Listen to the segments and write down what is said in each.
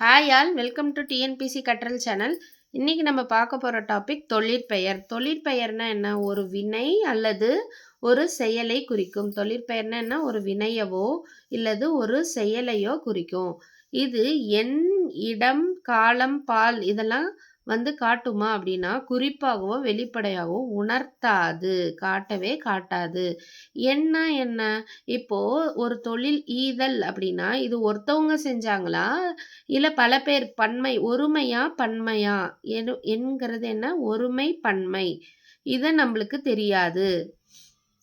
Hi all welcome to TNPSC கற்றல் channel இன்றைக்கி நம்ம பார்க்க போகிற டாபிக் தொழிற்பெயர் தொழிற்பெயர்னா என்ன? ஒரு வினை அல்லது ஒரு செயலை குறிக்கும். தொழிற்பெயர்னா என்ன? ஒரு வினையவோ இல்லது ஒரு செயலையோ குறிக்கும். இது எண் இடம் காலம் பால் இதெல்லாம் வந்து காட்டுமா அப்படின்னா குறிப்பாகவோ வெளிப்படையாகவோ உணர்த்தாது. காட்டவே காட்டாது. என்ன என்ன? இப்போ ஒரு தொழில் ஈதல் அப்படின்னா இது ஒருத்தவங்க செஞ்சாங்களா? இல்லை பல பேர் பன்மை ஒருமையா பன்மையா? எனு என்கிறது என்ன? ஒருமை பன்மை. இதை நம்மளுக்கு தெரியாது.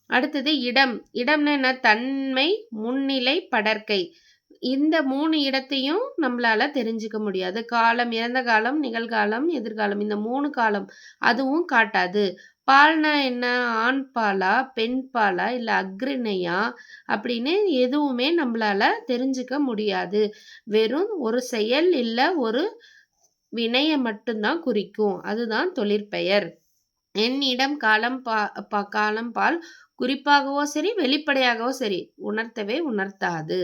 அடுத்தது இடம். இடம்னா என்ன? தன்மை முன்னிலை படற்கை. இந்த மூணு இடத்தையும் நம்மளால தெரிஞ்சுக்க முடியாது. காலம் இறந்த காலம் நிகழ்காலம் எதிர்காலம். இந்த மூணு காலம் அதுவும் காட்டாது. பால்னா என்ன? ஆண் பாலா? பெண் பாலா? இல்லை அக்ரிணையா அப்படின்னு எதுவுமே நம்மளால தெரிஞ்சுக்க முடியாது. வெறும் ஒரு செயல் இல்லை ஒரு வினையை மட்டும்தான் குறிக்கும். அதுதான் தொழிற்பெயர். என்னிடம் காலம் பா காலம் பால் குறிப்பாகவோ சரி வெளிப்படையாகவோ சரி உணர்த்தவே உணர்த்தாது.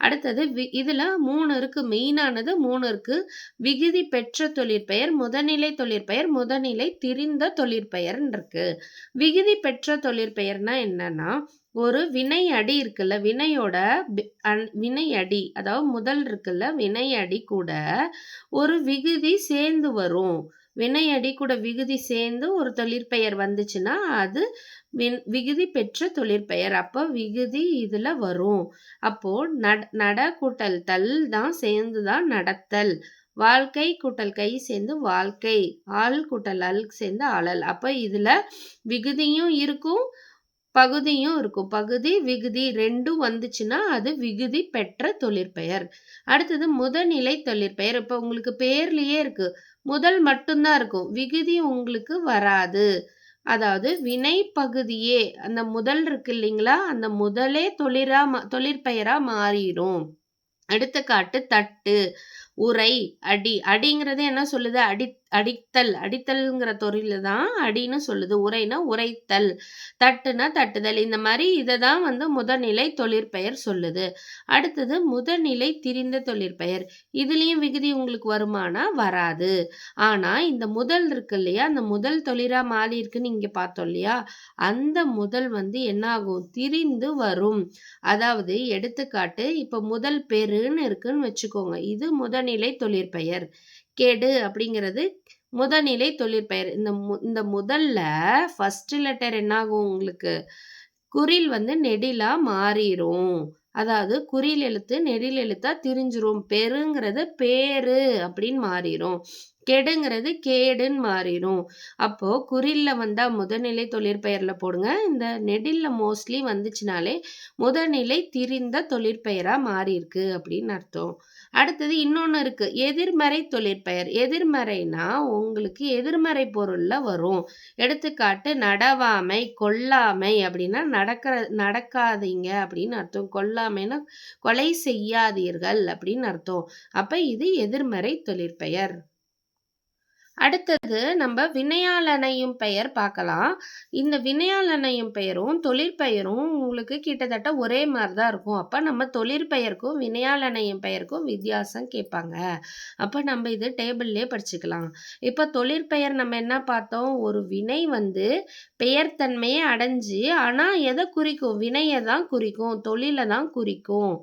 அடுத்தது வி இதில் மூணு இருக்குது மெயினானது மூணு இருக்குது விகுதி பெற்ற தொழிற்பெயர் முதநிலை தொழிற்பெயர் முதநிலை திரிந்த தொழிற்பெயர்ன்னு இருக்கு. விகுதி பெற்ற தொழிற்பெயர்னா என்னன்னா ஒரு வினை அடி இருக்குல்ல வினையோட வினை அடி அதாவது முதல் இருக்குல்ல வினை அடி கூட ஒரு விகுதி சேர்ந்து வரும். வினை அடி கூட விகுதி சேர்ந்து ஒரு தொழிற்பெயர் வந்துச்சுன்னா அது விகுதி பெற்ற தொழிற்பெயர். அப்போ விகுதி இதில் வரும். அப்போது நட நட கூட்டல் தல் தான் சேர்ந்து தான் நடத்தல். வாழ்க்கை கூட்டல் கை சேர்ந்து வாழ்க்கை. ஆள் கூட்டல் அல் சேர்ந்து அழல் அப்போ இதில் விகுதியும் இருக்கும் பகுதியும் இருக்கும். பகுதி விகுதி ரெண்டும் வந்துச்சுன்னா அது விகுதி பெற்ற தொழிற்பெயர். அடுத்தது முதநிலை தொழிற்பெயர். இப்போ உங்களுக்கு பேர்லேயே இருக்குது முதல் மட்டும்தான் இருக்கும். விகுதி உங்களுக்கு வராது. அதாவது வினை பகுதியே அந்த முதல் இருக்கு இல்லைங்களா? அந்த முதலே தொழிறா தொழிற்பெயரா மாறிடும் எடுத்துக்காட்டு தட்டு. உரை அடி. அடிங்கிறது என்ன சொல்லுது? அடி அடித்தல். அடித்தல்ங்கிற தொழில தான் அடின்னு சொல்லுது. உரைனா உரைத்தல். தட்டுனா தட்டுதல். இந்த மாதிரி இதை தான் வந்து முதநிலை தொழிற்பெயர் சொல்லுது. அடுத்தது முதநிலை திரிந்த தொழிற்பெயர். இதுலேயும் விகுதி உங்களுக்கு வருமானா? வராது. ஆனால் இந்த முதல் இருக்கு இல்லையா? அந்த முதல் தொழிலா மாறி இருக்குன்னு இங்கே பார்த்தோம் இல்லையா? அந்த முதல் வந்து என்னாகும்? திரிந்து வரும். அதாவது எடுத்துக்காட்டு இப்போ முதல் பெருன்னு இருக்குன்னு வச்சுக்கோங்க. இது முதல் முதநிலை தொழிற்பெயர். கெடு அப்படிங்கிறது முதநிலை தொழிற்பெயர். இந்த மு இந்த முதல்ல ஃபர்ஸ்ட் லெட்டர் என்னாகும் உங்களுக்கு? குறில் வந்து நெடிலா மாறிடும் அதாவது குறில் எழுத்து நெடில் எழுத்தா திரிஞ்சிரும். பெருங்கிறது பேரு அப்படின்னு மாறிடும் கெடுங்கிறது கேடுன்னு மாறிடும். அப்போது குறில்ல வந்தால் முதநிலை தொழிற்பெயரில் போடுங்க. இந்த நெடில்ல மோஸ்ட்லி வந்துச்சுனாலே முதநிலை திரிந்த தொழிற்பெயராக மாறியிருக்கு அப்படின்னு அர்த்தம். அடுத்தது இன்னொன்று இருக்குது எதிர்மறை தொழிற்பெயர். எதிர்மறைனா உங்களுக்கு எதிர்மறை பொருளில் வரும். எடுத்துக்காட்டு நடவாமை கொல்லாமை அப்படின்னா நடக்கிற நடக்காதீங்க அப்படின்னு அர்த்தம். கொல்லாமைன்னா கொலை செய்யாதீர்கள் அப்படின்னு அர்த்தம். அப்போ இது எதிர்மறை தொழிற்பெயர். அடுத்தது நம்ம வினையாளனையும் பெயர் பார்க்கலாம். இந்த வினையாளனையும் பெயரும் தொழிற்பெயரும் உங்களுக்கு கிட்டத்தட்ட ஒரே மாதிரி தான் இருக்கும். அப்போ நம்ம தொழிற்பெயருக்கும் வினையாளனையும் பெயருக்கும் வித்தியாசம் கேட்பாங்க. அப்போ நம்ம இது டேபிள்லேயே படிச்சுக்கலாம். இப்போ தொழிற்பெயர் நம்ம என்ன பார்த்தோம்? ஒரு வினை வந்து பெயர் தன்மையை அடைஞ்சு ஆனால் எதை குறிக்கும்? வினையை தான் குறிக்கும் தொழிலை தான் குறிக்கும்.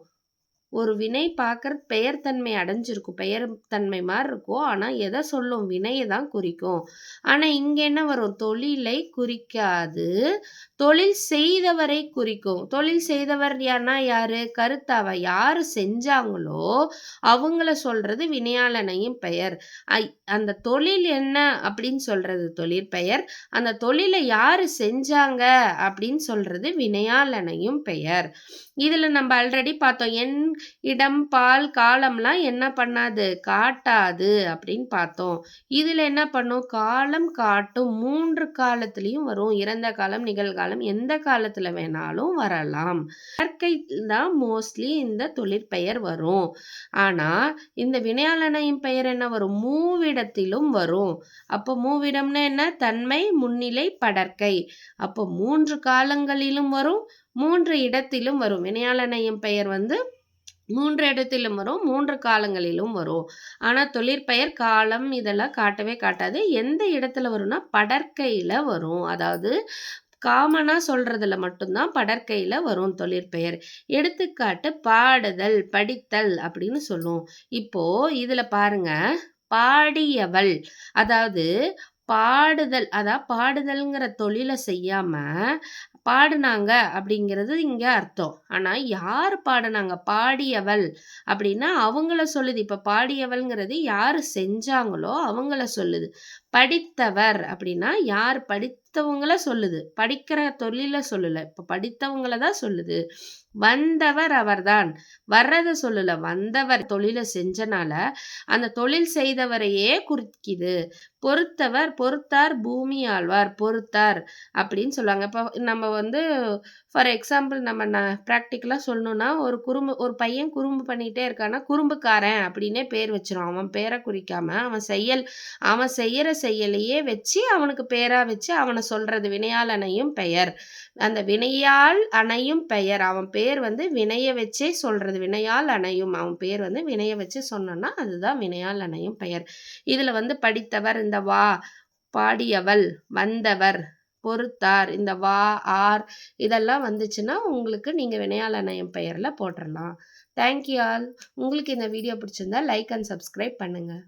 ஒரு வினை பார்க்கறது பெயர் தன்மை அடைஞ்சிருக்கும். பெயர் தன்மை மாதிரி இருக்கும். ஆனால் எதை சொல்லும்? வினையை தான் குறிக்கும். ஆனால் இங்கே என்ன வரும்? தொழிலை குறிக்காது. தொழில் செய்தவரை குறிக்கும். தொழில் செய்தவர் யார்னா யார்? கருத்தாவை? யார் செஞ்சாங்களோ அவங்கள சொல்கிறது வினையாளனையும் பெயர். அந்த தொழில் என்ன அப்படின்னு சொல்கிறது தொழில் பெயர். அந்த தொழிலை யார் செஞ்சாங்க அப்படின்னு சொல்கிறது வினையாளனையும் பெயர். இதில் நம்ம ஆல்ரெடி பார்த்தோம். என் இடம் பால் காலம்லாம் என்ன பண்ணாது? காட்டாது அப்படின்னு பார்த்தோம். இதில் என்ன பண்ணும்? காலம் காட்டும் மூன்று காலத்துலேயும் வரும். இறந்த காலம் நிகழ்காலம் எந்த காலத்தில் வேணாலும் வரலாம். இயற்கை தான் மோஸ்ட்லி இந்த தொழிற்பெயர் வரும். ஆனால் இந்த வினையாளனையும் பெயர் என்ன வரும்? மூவிடத்திலும் வரும். அப்போ மூவிடம்னா என்ன? தன்மை முன்னிலை படற்கை. அப்போ மூன்று காலங்களிலும் வரும் மூன்று இடத்திலும் வரும். வினையாளனையும் பெயர் வந்து மூன்று இடத்திலும் வரும் மூன்று காலங்களிலும் வரும். ஆனால் தொழிற்பெயர் காலம் இதெல்லாம் காட்டவே காட்டாது. எந்த இடத்துல வரும்னா படற்கையில் வரும். அதாவது காமனாக சொல்கிறதுல மட்டும்தான் படற்கையில் வரும் தொழிற்பெயர் எடுத்துக்காட்டு பாடுதல் படித்தல் அப்படின்னு சொல்லுவோம். இப்போ இதில் பாருங்க பாடியவள். அதாவது பாடுதல் அதாவது பாடுதல்ங்கிற தொழிலை செய்யாம பாடினாங்க அப்படிங்கிறது இங்கே அர்த்தம். ஆனால் யார் பாடினாங்க? பாடியவள். அப்படின்னா அவங்கள சொல்லுது. இப்போ பாடியவள்ங்கிறது யார் செஞ்சாங்களோ அவங்கள சொல்லுது. படித்தவர் அப்படின்னா யார் படித்தவங்களை சொல்லுது. படிக்கிற தொழில சொல்லல. இப்ப படித்தவங்களை தான் சொல்லுது. வந்தவர் அவர்தான். வர்றத சொல்லல. வந்தவர் தொழிலை செஞ்சனால அந்த தொழில் செய்தவரையே குறிக்குது. பொறுத்தவர் பொறுத்தார் பூமி ஆழ்வார் பொறுத்தார் அப்படின்னு சொல்லுவாங்க. இப்போ நம்ம வந்து ஃபார் எக்ஸாம்பிள் நம்ம நான் ப்ராக்டிக்கலாக சொல்லணும்னா ஒரு குறும்பு ஒரு பையன் குறும்பு பண்ணிகிட்டே இருக்கான்னா குறும்புக்காரன் அப்படின்னே பேர் வச்சிரும். அவன் பேரை குறிக்காம அவன் செயல் அவன் செய்கிற செயலையே வச்சு அவனுக்கு பேராக வச்சு அவனை சொல்றது வினையால் அணையும் பெயர். அந்த வினையால் அணையும் பெயர். அவன் பேர் வந்து வினையை வச்சே சொல்றது. வினையால் அணையும். அவன் பேர் வந்து வினையை வச்சு சொன்னோன்னா அதுதான் வினையால் அணையும் பெயர். இதுல வந்து படித்தவர் இந்த வா பாடியவள் வந்தவர் பொறுத்தார். இந்த வா ஆர் இதெல்லாம் வந்துச்சுன்னா உங்களுக்கு நீங்கள் வினையால் அணையும் பெயரில் போட்டுடலாம் தேங்க்யூ ஆல் உங்களுக்கு இந்த வீடியோ பிடிச்சிருந்தா லைக் அண்ட் சப்ஸ்கிரைப் பண்ணுங்கள்